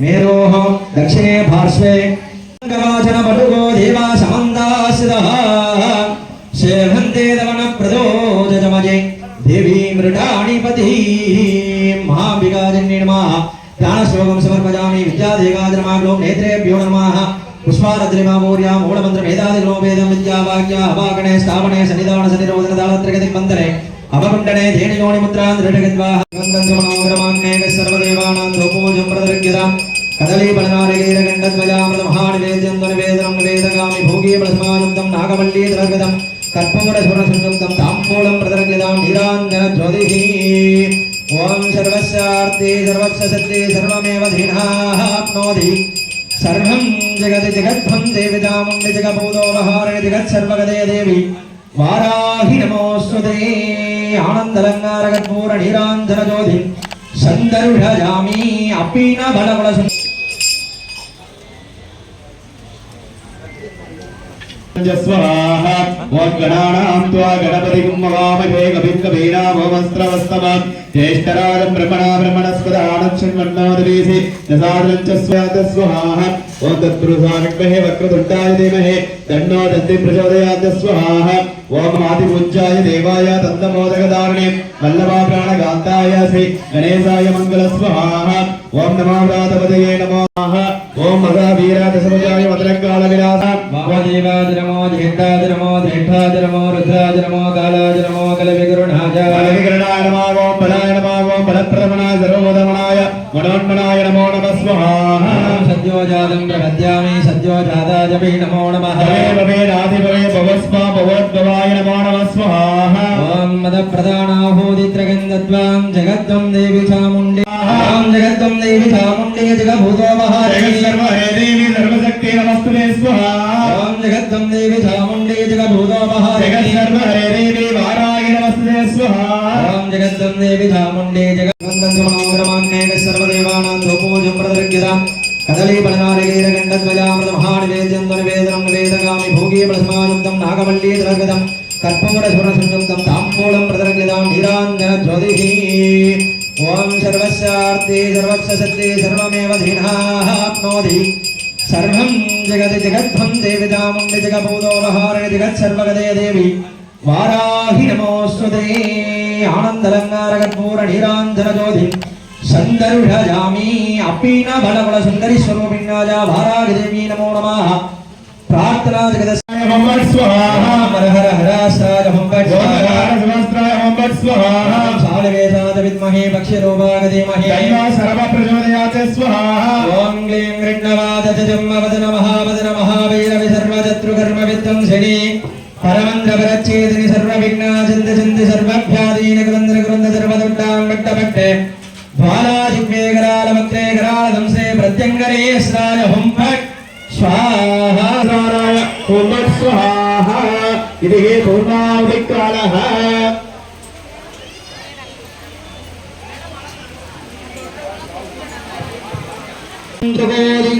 మేరోః దక్షిణే పార్శ్వే. గవాచన పటుకో దేవా సమందాశ్రితః శేభంతే దమన ప్రదో జజమజే దేవీ మృడాణిపతి మహాంబికాజన్యే నమః దానశ్లోకం సమర్పజామి విద్యాదేగాజనమాగ్లో నేత్రేభ్యో నమః పుష్పారద్రిమామూర్యా మూలమంత్రమేదాదిగ్లోభేదం విద్యావాక్యా అపాకణే స్థాపనే సన్నిధాన సన్నిరోధన దాళత్రగతి మంత్రే అవకుండనే ధేనియోని ముద్రాన్ దృఢగద్వాహ గంధం మనోగ్రమాన్నేక సర్వదేవానాం రూపోజం ప్రదర్గ్యతాం. కదలీ బలనారగీర గండధ్వజామృత మహానివేద్యం నివేదనం నివేదగామి భోగీ బలస్మాయుక్తం నాగవల్లీ ద్రగదం కర్పూర సురసుంయుక్తం తాంబూలం ప్రదర్గ్యతాం. నీరాంజన జ్యోతిః ఓం సర్వస్యార్తే సర్వస్య సత్తే సర్వమేవ ధీనాప్నోతి సర్వం జగతి జగద్భం దేవి చాముండి జగభూతోపహారిణి జగత్సర్వగదయ దేవి. వారాహి నమోస్తుతే ఆనందలంగారగూర నీరాంధన జ్యోతి సందర్భజామి అప్పీన బలబల గణానాం త్వా గణపతి గుమ్మవామహే కవిం కవీనామోమస్త్రవస్తవాన్ జ్యేష్ఠరాజం బ్రహ్మణా బ్రహ్మణస్పద ఆనక్షన్మన్నోదవేసి దశాదం స్వాహ ఓం తత్పురుషా విద్మహే వక్రతుంటాయ ధీమహే దండో దంతి ప్రచోదయాత్ స్వాహ. ఓం ఆదిపూజ్యాయ దేవాయ దంతమోదకదారుణే వల్లభా ప్రాణగాంతాయ శ్రీ గణేశాయ మంగళ స్వాహ ఓం నమావ్రాతపదయే నమః. ఓం మహావీరా దశభుజాయ మదనకాల విలాస మహాదేవాది నమో ధేతాది నమో ధేష్ఠాది నమో రుద్రాది నమో కాలాది మనోన్మనాయ నమో నమ స్వాహ సద్యోజాతం ప్రపద్యామి సద్యోజాతాయ వై నమో నమః భవే భవే రాధిభవే భవస్మా భవోద్భవాయ నమో నమ స్వాహ ఓం మద ప్రధానాహోదిత్రగంధద్వాం జగద్వం దేవి చాముండే ఓం జగద్వం దేవి చాముండే జగభూతో మహాదేవి జగత్సర్వ హరే దేవి సర్వశక్తి నమస్తుతే స్వాహా ఓం జగద్వం దేవి చాముండే జగభూతో మహాదేవి జగత్సర్వ హరే దేవి వారాగి నమస్తుతే స్వాహా ఓం దేవి చాముండే జగద్వందం సర్వదేవానాం రూపోజం ప్రదర్గ్యతాం కదలీ బలనారగీర మహానివేద్యం నివేదనం నివేదగామి భోగీ బలస్మాయుక్తం నాగవల్లీ ద్రగదం కర్పూర సురసుంయుక్తం తాంబూలం ప్రదర్గ్యతాం జ్యోతిః ఓం సర్వస్య సత్తే సర్వమేవ ధీనాప్నోతి సర్వం జగతి జగద్భం దేవి దేవి. వారాహి నమోస్తుతే ఆనందలంగారగత్పూర నీరాంజన జ్యోతి సందర్భయామి అపీన బలబల సుందరి స్వరూపిణ్యాజ వారాహి దేవి నమో నమః ప్రార్థనా స్వాహ హర హర స్వాహ సాలవేశాద విద్మహే పక్ష్యరూపాగ ధీమహి దైవ సర్వ ప్రచోదయాత్ స్వాహ ఓం క్లీం గృణ్ణవాద జమ్మవదన మహావదన మహావైరవి సర్వశత్రుకర్మ విధ్వంసిని సర్వ సర్వవిఘ్నాచంద చంది సర్వభ్యాదీన కృంద్ర కృంద సర్వదుట్టాం విట్టపట్టే జ్వాలాజిగ్వేకరాల వక్రేకరాల దంసే ప్రత్యంగరే స్నాయ హుం ఫట్ స్వాహా. నారాయ ఓం భట్ స్వాహ. ఇది హే త్రికోది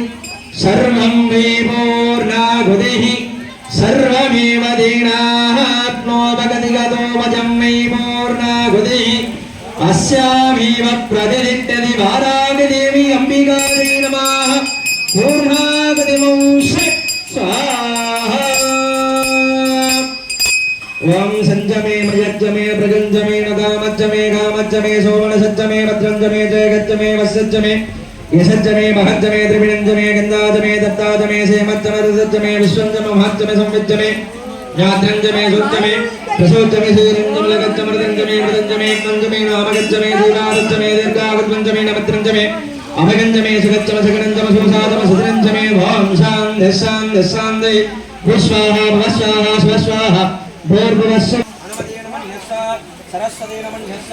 సర్వం మే పూర్ణాహుతిః. సర్వమేవ దీనాత్మోపగతి గతో వజం మే పూర్ణాహుతిః అస్యామేవ ప్రతినిత్యది వారాగి దేవి అంబికాదే నమః పూర్ణాగతిమౌష స్వాహా ఓం సంజమే మయజ్జమే ప్రజంజమే నగామజ్జమే గామజ్జమే సోమన సజ్జమే భద్రంజమే జయగజ్జమే వస్సజ్జమే యసజ్జమే మహజ్జమే త్రివిణంజమే గంధాజమే దత్తాజమే సేమజ్జమే రుసజ్జమే విశ్వంజమ మహజ్జమే సంవిజ్జమే జ్ఞాత్రంజమే సూజ్జమే ప్రసోజ్జమే శ్రీరంజమలగజ్జమృతంజమే మృదంజమే పంజమే నామగజ్జమే దీవారజ్జమే దీర్ఘాగద్వంజమే నమత్రంజమే అభగంజమే సుగజ్జమ సగనంజమ సుసాదమ సుధనంజమే ఓం శాంతి శాంతి శాంతి విశ్వాహ భవస్వాహ స్వస్వాహ భూర్భువస్వ. సరస్వతి నమన్యస్స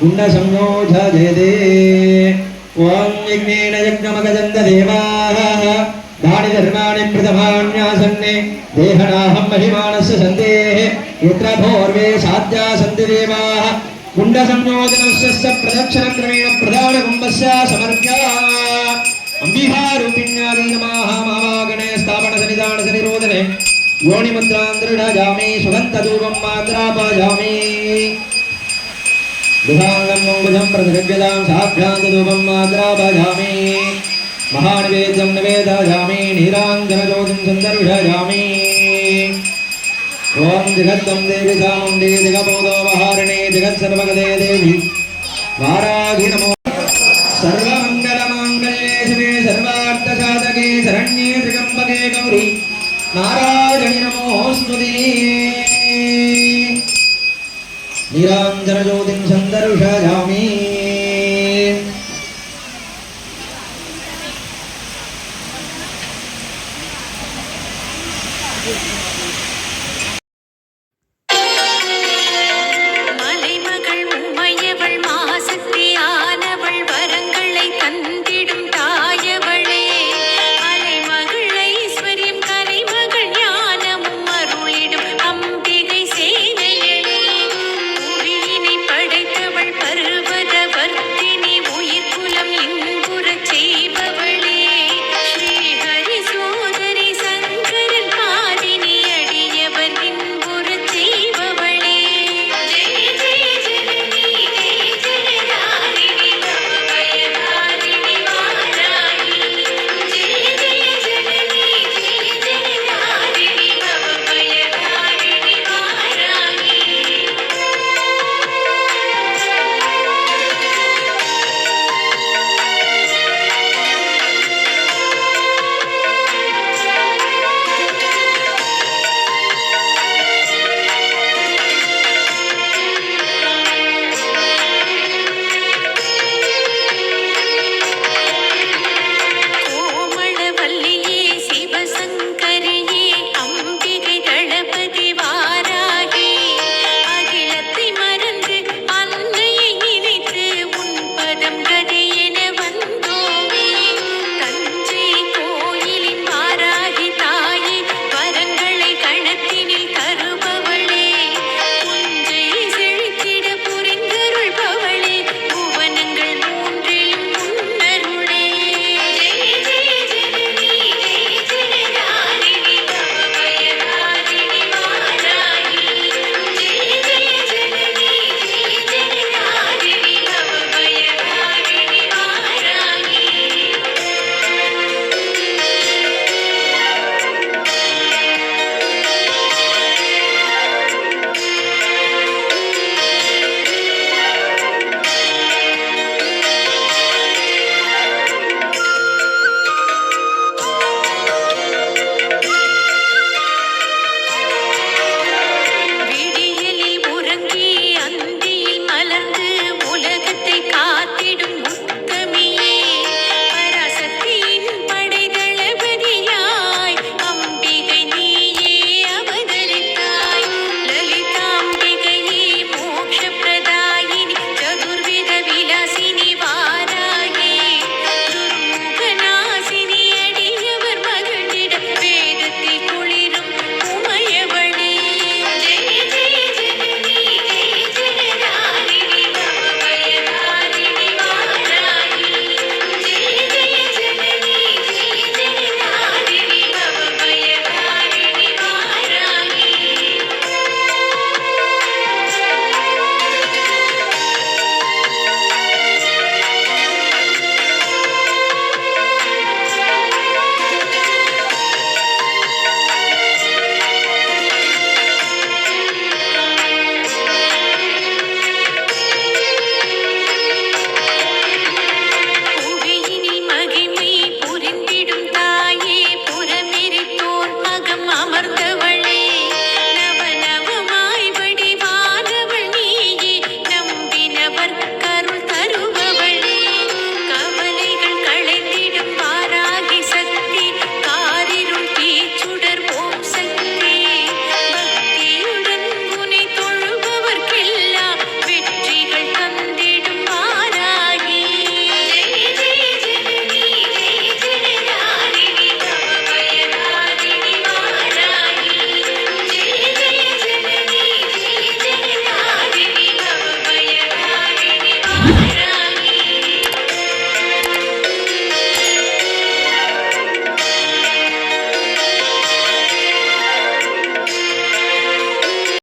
గుండ సంయోజయతే ఓం యజ్ఞేన యజ్ఞమగజంద దేవాః దాని ధర్మాణి ప్రథమాన్యాసన్నే. దేహనాహం మహిమానస్య సందేః. యత్ర భోర్వే సాధ్యా సంతి దేవాః కుండ సంయోజనస్య ప్రదక్షిణ క్రమేణ ప్రధాన కుంభస్య సమర్ప్య అంబిహారూపిణ్యాది నమః మావాగణే స్థాపన సన్నిధాన సనిరోధనే యోని మంత్రాంధ్రఢామి సుగంధధూపం మాత్రాపజామి విధానం మంగుజం ప్రతిగవ్యదాం సాభ్యాంతధూపం మాత్రాపజామి మహానివేద్యం నివేదయామి నీరాంజనజ్యోతిం సందర్శయామి ఓం జగత్తం దేవి చాముండి జగబోధో మహారిణి జగత్సర్వగదే దేవి వారాగి నమో நின்று